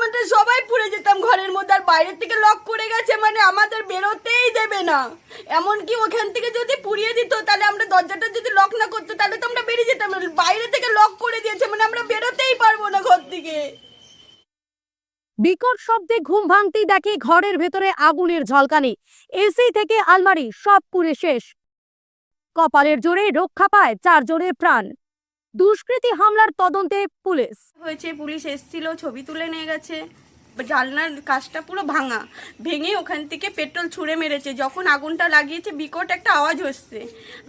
আমাদের সবাই পুড়ে যেতাম, ঘরের মধ্যে আর বাইরের থেকে লক করে গেছে মানে আমাদের বেরোতেই দেবে না। এমনকি ওখান থেকে যদি পুড়িয়ে দিত, তাহলে আমরা দরজাটা যদি লক না করতো, তাহলে তো আমরা বেরিয়ে যেতাম। বাইরে থেকে লক করে দিয়েছে মানে আমরা বেরোতেই পারব না ঘর থেকে। বিকট শব্দে ঘুম ভাঙতেই দেখে ঘরের ভেতরে আগুনের ঝলকানি। এসি থেকে আলমারি সব পুড়ে শেষ। কপালের জোরে রক্ষা পায় চারজনের প্রাণ। দুষ্কৃতী হামলার তদন্তে পুলিশ। হয়েছে পুলিশ এসেছিল ছবি তুলে নিয়ে গেছে। জানলার কাজটা পুরো ভাঙা। ভেঙে ওখান থেকে পেট্রোল ছুঁড়ে মেরেছে। যখন আগুনটা লাগিয়েছে বিকট একটা আওয়াজ হচ্ছে।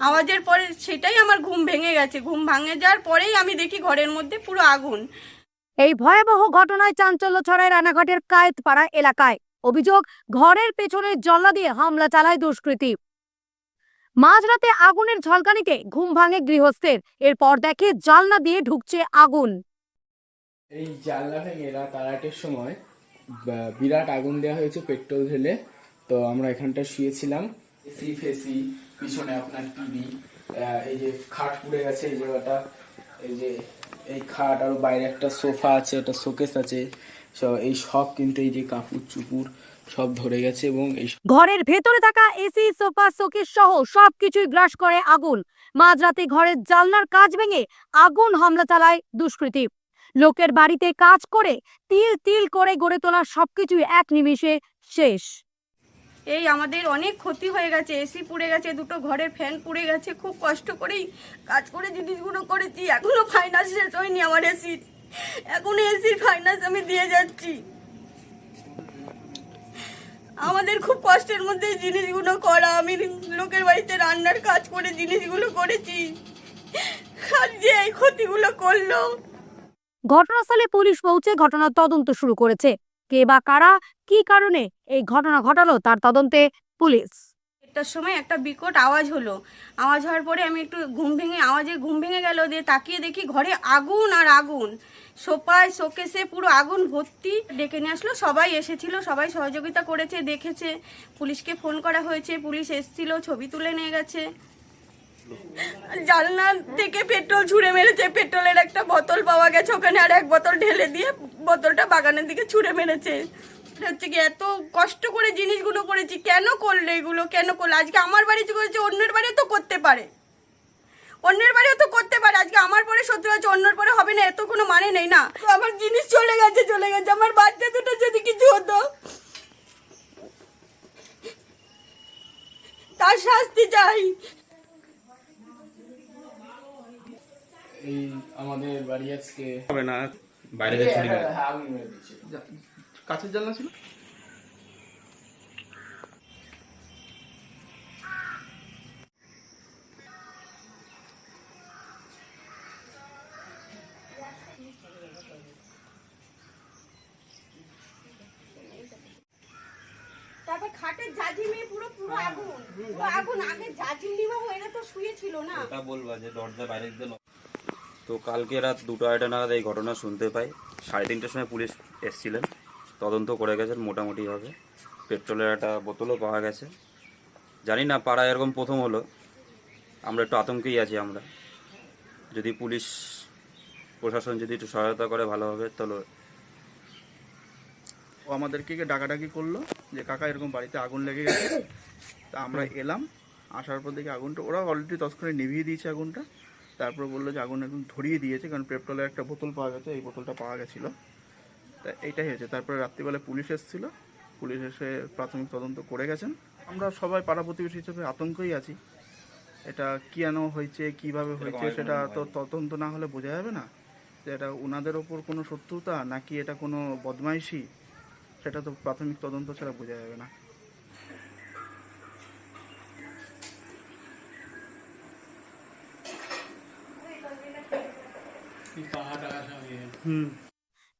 আওয়াজের পরে সেটাই আমার ঘুম ভেঙে গেছে। ঘুম ভাঙে যাওয়ার পরেই আমি দেখি ঘরের মধ্যে পুরো আগুন। এই ভয়াবহ ঘটনায় চাঞ্চল্য ছড়ায় রানাঘাটের কায়েতপাড়া এলাকায়। অভিযোগ ঘরের পেছনে জল্লা দিয়ে হামলা চালায় দুষ্কৃতী। মাঝরাতে আগুনের ঝলকানিতে ঘুম ভাঙে গৃহস্থের। এরপর দেখে জালনা দিয়ে ঢুকছে আগুন। এই জানলা ভেঙে রাত আড়াইটের সময় বিরাট আগুন দেওয়া হয়েছে পেট্রোল ঢেলে। তো আমরা এখানটা শুয়েছিলাম। এসি ফেসি, পিছনে আপনার টিভি এই যে খাট পুড়ে গেছে এই জায়গাটা। এই যে এই খাট আর বাইরে একটা সোফা আছে, একটা শোকেস আছে। সব এই সব কিন্তু এই যে কাপড় চুপুর সব ধরে গেছে এবং ঘরের ভেতরে থাকা এসি সোফা শোকেস সহ সবকিছুই গ্রাস করে আগুন। মাঝরাতে ঘরের জালনার কাজ ভেঙে আগুন হামলা চালায় দুষ্কৃতী। লোকের বাড়িতে কাজ করে তিল তিল করে গড়ে তোলা সবকিছুই এক নিমিষে শেষ। এই আমাদের অনেক ক্ষতি হয়ে গেছে এসি পুড়ে গেছে দুটো ঘরের ফ্যান পুড়ে গেছে খুব কষ্ট করেই কাজ করে জিনিসগুলো করেছি এখনও ফাইন্যান্স শেষ হয়নি আমার এসির এখন এসির ফাইন্যান্স আমি দিয়ে যাচ্ছি। আমাদের খুব কষ্টের মধ্যে জিনিসগুলো করা। আমি লোকের বাড়িতে রান্নার কাজ করে জিনিসগুলো করেছি। যে এই ক্ষতিগুলো করল। ঘটনাস্থলে পুলিশ পৌঁছে ঘটনার তদন্ত শুরু করেছে। কে বা কারা, কি কারণে এই ঘটনা ঘটালো তার তদন্তে পুলিশ। একটার সময় একটা বিকট আওয়াজ হলো। আওয়াজ হওয়ার পরে আমি একটু ঘুম ভেঙে, আওয়াজে ঘুম ভেঙে গেল, দিয়ে তাকিয়ে দেখি ঘরে আগুন আর আগুন। সোপায়, শোকেসে পুরো আগুন ভর্তি ডেকে নিয়ে আসলো। সবাই এসেছিল, সবাই সহযোগিতা করেছে, দেখেছে। পুলিশকে ফোন করা হয়েছে, পুলিশ এসেছিল, ছবি তুলে নিয়ে গেছে। জানলা থেকে পেট্রোল ছুঁড়ে মেরেছে, পেট্রোলের একটা বোতল পাওয়া গেছে, ওখানে আর এক বোতল ঢেলে দিয়ে বোতলটা বাগানের দিকে ছুঁড়ে মেরেছে। হচ্ছে কি এত কষ্ট করে জিনিসগুলো করেছি কেন করলে এগুলো কেন করলে? আজকে আমার বাড়িতে করেছে অন্যের বাড়িও তো করতে পারে। অন্যের বাড়িও তো করতে পারে আজকে আমার পরে শত্রু আছে অন্যের পরে হবে না এত কোনো মানে নেই না। তো আমার জিনিস চলে গেছে চলে গেছে আমার বাচ্চা দুটো যদি কিছু হতো তার শাস্তি চাই। এই আমাদের বাড়ি আজকে হবে না বাইরে থেকে হ্যাঁ, কাছের জানলা ছিল? তারপর জাজিমে পুরো পুরো আগুন। পুরো আগুন। আগে জাজিম নিমাবো এরা তো শুয়েছিল না। বলবা যে দরজা বাইরে তো কালকে রাত দুটো আড়াইটা নাগাদ এই ঘটনা শুনতে পাই। সাড়ে তিনটের সময় পুলিশ এসছিলেন। তদন্ত করে গেছেন মোটামুটিভাবে। পেট্রোলের একটা বোতলও পাওয়া গেছে। জানি না পাড়ায় এরকম প্রথম হলো। আমরা একটু আতঙ্কেই আছি আমরা। যদি পুলিশ, প্রশাসন যদি একটু সহায়তা করে ভালো হবে তাহলে ও আমাদেরকে ডাকাডাকি করল যে, কাকা, এরকম বাড়িতে আগুন লেগে গেছে। তা আমরা এলাম। আসার পর দেখি আগুনটা, ওরা অলরেডি তৎক্ষণে নিভিয়ে দিয়েছে আগুনটা। তারপর বলল যে, আগুন এখন ধরিয়ে দিয়েছে। কারণ পেট্রোলের একটা বোতল পাওয়া গেছে, এই বোতলটা পাওয়া গেছিল। তা এইটাই হয়েছে। তারপরে রাত্রিবেলায় পুলিশ এসেছিল। পুলিশ এসে প্রাথমিক তদন্ত করে গেছেন। আমরা সবাই পাড়া প্রতিবেশী হিসেবে আতঙ্কই আছি। এটা কেন হয়েছে কীভাবে হয়েছে সেটা তো তদন্ত না হলে বোঝা যাবে না। যে এটা ওনাদের ওপর কোনো শত্রুতা নাকি এটা কোনো বদমাইশি সেটা তো প্রাথমিক তদন্ত ছাড়া বোঝা যাবে না।